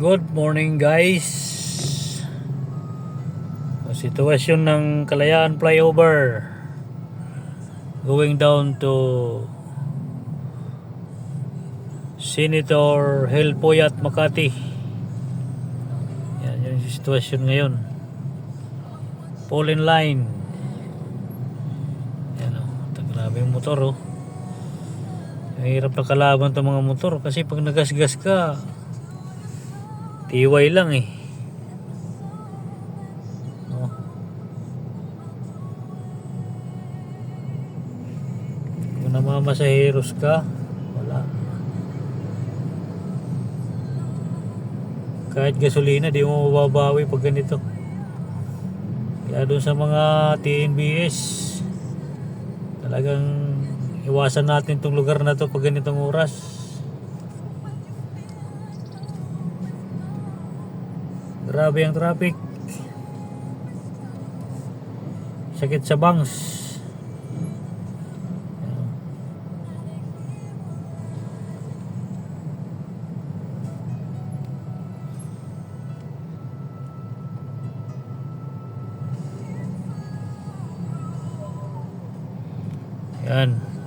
Good morning guys. Sitwasyon ng Kalayaan Flyover going down to Senator Helpoyat Makati. Yan yung sitwasyon ngayon. Fall in line. Yan o. Oh, grabe yung motor oh. Mahirap na kalaban itong mga motor kasi pag nagasgas ka, tiway lang eh. Oh. Kung namamasaheros ka, wala. Kahit gasolina, di mo mababawi pag ganito. Kaya doon sa mga TNBS, talagang iwasan natin itong lugar na to pag ganitong oras. Grabe ang traffic. Sakit sa bangs. Yan.